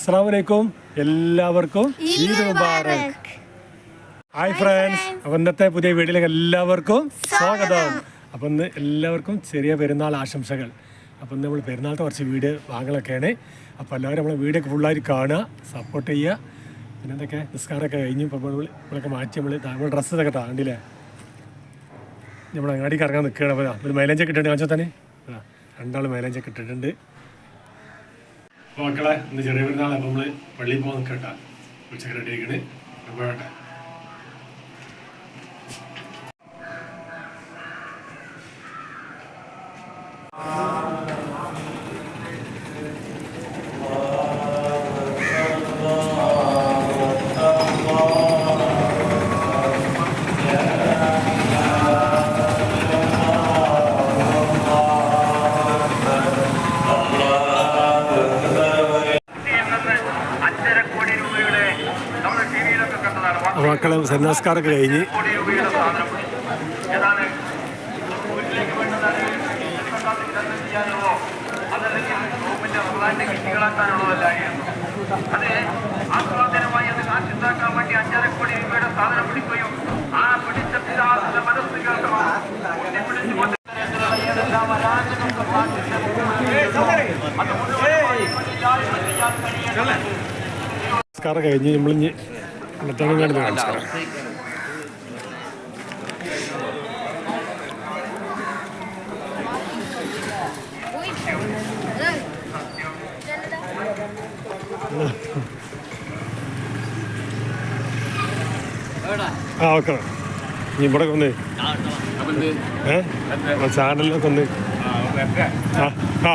അസ്സാം വലൈക്കും എല്ലാവർക്കും ഈദ് മുബാറക്. ഹായ് ഫ്രണ്ട്സ് അപ്പൊ ഇന്നത്തെ പുതിയ വീഡിയോയിലേക്ക് എല്ലാവർക്കും സ്വാഗതം. അപ്പൊ ഇന്ന് എല്ലാവർക്കും ചെറിയ പെരുന്നാൾ ആശംസകൾ. അപ്പം ഇന്ന് നമ്മൾ പെരുന്നാളത്തെ കുറച്ച് വീഡിയോ വാങ്ങലൊക്കെയാണ്. അപ്പോൾ എല്ലാവരും നമ്മളെ വീഡിയോ ഫുള്ളായിട്ട് കാണുക സപ്പോർട്ട് ചെയ്യുക. പിന്നെ എന്തൊക്കെ? നിസ്കാരമൊക്കെ കഴിഞ്ഞു ഇപ്പോൾ നമ്മൾ നമ്മളൊക്കെ മാറ്റി നമ്മൾ ഡ്രസ്സ് ഒക്കെ താണ്ടില്ലേ? നമ്മൾ അങ്ങാടിക്ക് ഇറങ്ങാൻ നിൽക്കുകയാണ് അപ്പോൾ ഒരു മൈലേജൊക്കെ ഇട്ടിട്ടുണ്ട്. കാണിച്ചാൽ തന്നെ രണ്ടാൾ മൈലേജൊക്കെ ഇട്ടിട്ടുണ്ട്. മക്കളെ ഇന്ന് ചെറിയ പെരുന്നാൾ അപ്പോൾ നമ്മൾ പള്ളിയിൽ പോകാൻ നിൽക്കട്ടെ ഉച്ചയ്ക്ക് റെഡി ഗവൺമെന്റ് റമദാന്റെ കഴിഞ്ഞ്. അത്. ആസ്വാദനമായി അത് കാശുണ്ടാക്കാൻ വേണ്ടി അഞ്ചര കോടി രൂപയുടെ സാധനം പിടിക്കുകയും ആ പിടിച്ച പിതാവിന്റെ മനസ്സ് കേൾക്കണം നമസ്കാരം കഴിഞ്ഞ് നമ്മളിഞ്ഞ് ഇന്നത്തെ കാണുന്നത് നമസ്കാരം ആ ഓക്കെ. നീ ഇവിടെ ഒന്ന് ഏ? ചാനലിലൊക്കെ ഒന്ന്. ആ ആ.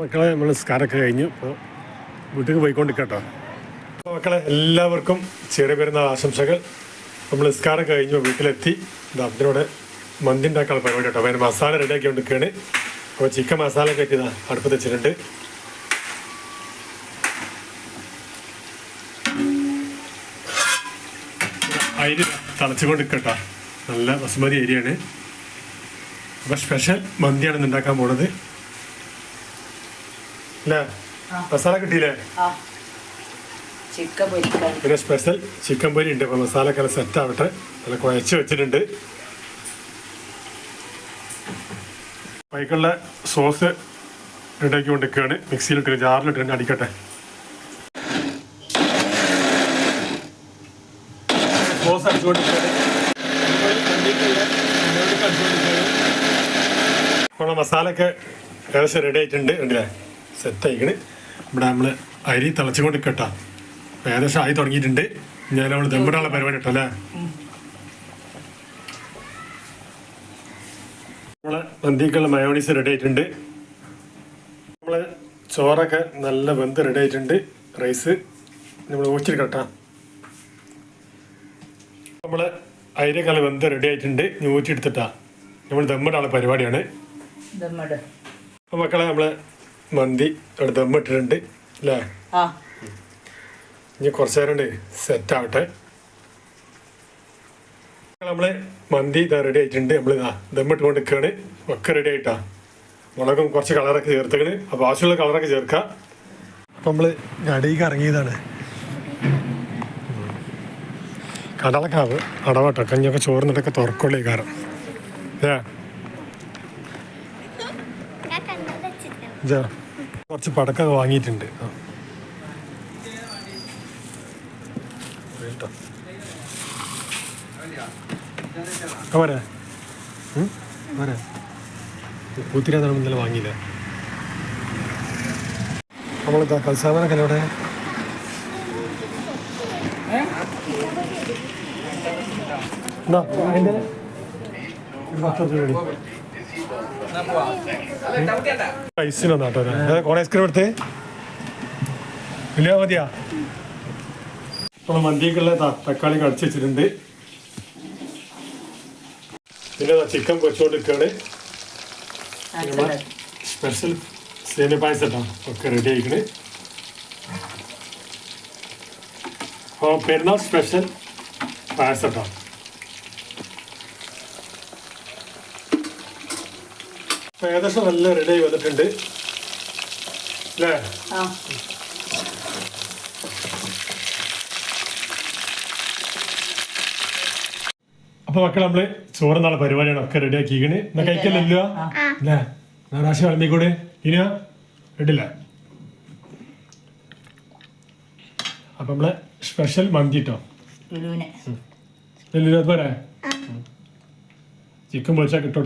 മക്കളെ നമ്മൾ സ്കാരൊക്കെ കഴിഞ്ഞു ഇപ്പോൾ വീട്ടിൽ പോയിക്കൊണ്ടിരിക്കട്ടോ അപ്പോൾ മക്കളെ എല്ലാവർക്കും ചെറിയ പെരുന്നാൾ ആശംസകൾ. നമ്മൾ സ്കാരൊക്കെ കഴിഞ്ഞു വീട്ടിലെത്തി. അതിനോട് മന്തി ഉണ്ടാക്കാനുള്ള പരിപാടി കേട്ടോ. അപ്പോൾ മസാല റെഡിയാക്കി കൊണ്ടിരിക്കുകയാണ് അപ്പോൾ ചിക്കൻ മസാല ഒക്കെ ഇതാ അടുപ്പത്ത് വെച്ചിട്ടുണ്ട്. അരി തിളച്ചുകൊണ്ടിരിക്കട്ടോ. നല്ല ബസുമതി അരിയാണ്. അപ്പോൾ സ്പെഷ്യൽ മന്തിയാണ് ഉണ്ടാക്കാൻ പോണത്. അല്ലേ മസാല കിട്ടിയില്ലേ? ചിക്കൻ പൊരിക്കാൻ. പിന്നെ സ്പെഷ്യൽ ചിക്കൻ പൊരി ഉണ്ട്. അപ്പോൾ മസാല ഒക്കെ സെറ്റ് ആവട്ടെ. നല്ല കുഴച്ച് വെച്ചിട്ടുണ്ട്. പൈക്കുള്ള സോസ് ഉണ്ടാക്കി കൊണ്ടിരിക്കുകയാണ്. മിക്സിയിലിട്ട് ജാറിലിട്ട് അടിക്കട്ടെ. സോസ് അടിച്ചുകൊണ്ടിരിക്കുകയാണ് അപ്പോൾ മസാല ഒക്കെ ഏകദേശം റെഡി ആയിട്ടുണ്ട്. ഉണ്ടല്ലേ സെറ്റ് ആയിക്കണ് ഇവിടെ നമ്മൾ അരി തിളച്ചുകൊണ്ട് കേട്ടാ ഏകദേശം ആയി തുടങ്ങിയിട്ടുണ്ട്. ഞാൻ നമ്മൾ ദമ്മിടാനുള്ള പരിപാടി കേട്ടോ അല്ലേ? നമ്മളെ മന്തിക്കുള്ള മയോണീസ് റെഡി ആയിട്ടുണ്ട്. നമ്മളെ ചോറൊക്കെ നല്ല വെന്ത് റെഡി ആയിട്ടുണ്ട്. റൈസ് നമ്മൾ ഊറ്റിരിക്കട്ടാ നമ്മളെ അരിയൊക്കെ വെന്ത് റെഡി ആയിട്ടുണ്ട്. ഇനി ഊറ്റിയെടുത്തിട്ടാ. നമ്മൾ ദമ്മിടാനുള്ള പരിപാടിയാണ്. മക്കളെ നമ്മൾ മന്തി അവിടെ ദമ്മിട്ടിട്ടുണ്ട് അല്ലേ? ആ. ഇനി കുറച്ച് നേരം ഉണ്ട് സെറ്റ് ആവട്ടെ. നമ്മൾ മന്തി ഇതാ റെഡി ആയിട്ടുണ്ട് നമ്മൾ ഇതാ ദമ്മിട്ട് കൊണ്ട് നിൽക്കുകയാണ് ഒക്കെ റെഡി ആയിട്ടാ. മുളകും കുറച്ച് കളറൊക്കെ ചേർത്തേക്കണ്. അപ്പോൾ ആവശ്യമുള്ള കളറൊക്കെ ചേർക്കാം. അപ്പം നമ്മൾ അടിയിലേക്ക് ഇറങ്ങിയതാണ്. കടലക്കാവ് അടവട്ടോ. കഞ്ഞൊക്കെ ചോറിനൊക്കെ തുറക്കുള്ളൂ കാരണം ഏ ഇതാ. കുറച്ച് പടക്കൊക്കെ വാങ്ങിയിട്ടുണ്ട്. പോരാ വാങ്ങിയില്ല. നമ്മളിതാ കൽസാമനൊക്കെ അവിടെ? എന്നാ അതിന്റെ ഒരു പത്ത് ഐസിനൊന്നും കേട്ടോ കോൺ ഐസ്ക്രീം എടുത്ത്. ഇല്ല മതിയാ നമ്മൾ മന്തിക്കുള്ള തക്കാളി കടിച്ച് വെച്ചിട്ടുണ്ട്. പിന്നെ ചിക്കൻ പൊരിച്ചുകൊണ്ടിരിക്കുകയാണ് സ്പെഷ്യൽ സേമിയ പായസം കേട്ടോ ഒക്കെ റെഡി ആയിക്കണ്. അപ്പോൾ പെരുന്നാൾ സ്പെഷ്യൽ പായസം ഏകദേശം നല്ല റെഡി ആയി വന്നിട്ടുണ്ട്. അല്ലേ അപ്പൊ മക്കൾ നമ്മൾ ചോറ് നാളെ പരിപാടിയാണ് ഒക്കെ റെഡി ആക്കിക്കണ് എന്നാ കഴിക്കല്ലോ അല്ലേ എന്നാ റാശി വിളമ്പിക്കൂടെ. ഇനിയോ? റെഡില്ല അപ്പൊ നമ്മളെ സ്പെഷ്യൽ മന്തി കേട്ടോ വലിയ പോരാ? ചിക്കൻ പൊളിച്ചാൽ കിട്ടോ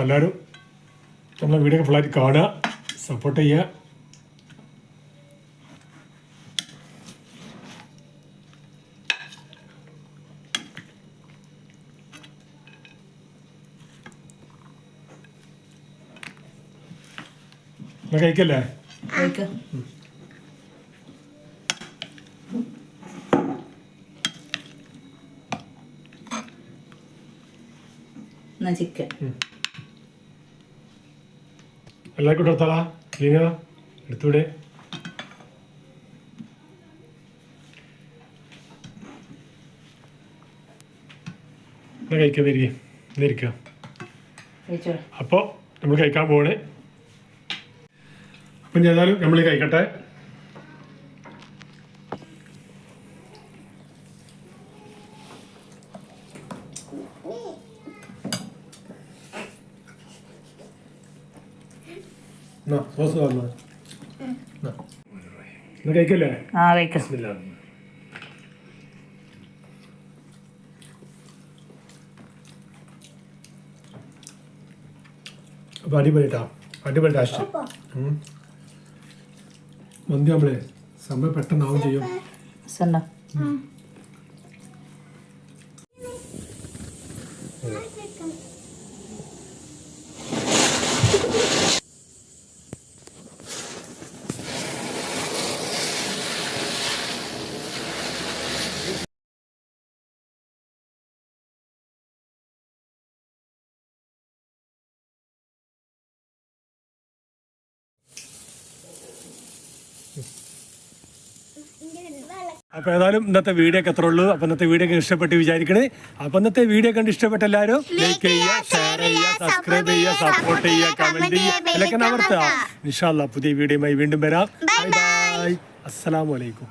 കൊടുക്ക് അപ്പം എല്ലാവരും നമ്മളെ വീഡിയോ ഫുള്ളായിട്ട് കാണുക സപ്പോർട്ട് ചെയ്യുക. കഴിക്കല്ലേ? ചിക്കൻ. എല്ലാവർക്കും എടുത്താളാ ലീന എടുത്തൂടെ കഴിക്കാതിരിക്കുക അപ്പോ അപ്പോൾ നമ്മൾ കഴിക്കാൻ പോവാണ്. അപ്പം ഏതായാലും നമ്മൾ കഴിക്കട്ടെ. എന്നാ കഴിക്കല്ലേ ആ. കഴിക്കാം ബിസ്മില്ലാ. അപ്പൊ അടിപൊളിട്ടാ. അടിപൊളി ടേസ്റ്റ് ഉം. മന്തി നമ്മളെ സമയം പെട്ടെന്നാവും ചെയ്യും. രസമുണ്ടോ? അപ്പൊ ഏതായാലും ഇന്നത്തെ വീഡിയോ ഒക്കെ എത്ര ഉള്ളൂ? അപ്പൊ ഇന്നത്തെ വീഡിയോ ഒക്കെ ഇഷ്ടപ്പെട്ട് വിചാരിക്കണേ. അപ്പൊ ഇന്നത്തെ വീഡിയോ കണ്ട് ഇഷ്ടപ്പെട്ട എല്ലാവരും ലൈക്ക് ചെയ്യുക ഷെയർ ചെയ്യുക സബ്സ്ക്രൈബ് ചെയ്യുക സപ്പോർട്ട് ചെയ്യുക കമന്റ് ചെയ്യുക ഇതൊക്കെ അമർത്തുക നിഷാല്ല പുതിയ വീഡിയോയുമായി വീണ്ടും വരാം. ബൈ ബൈ അസ്സലാമു അലൈക്കും.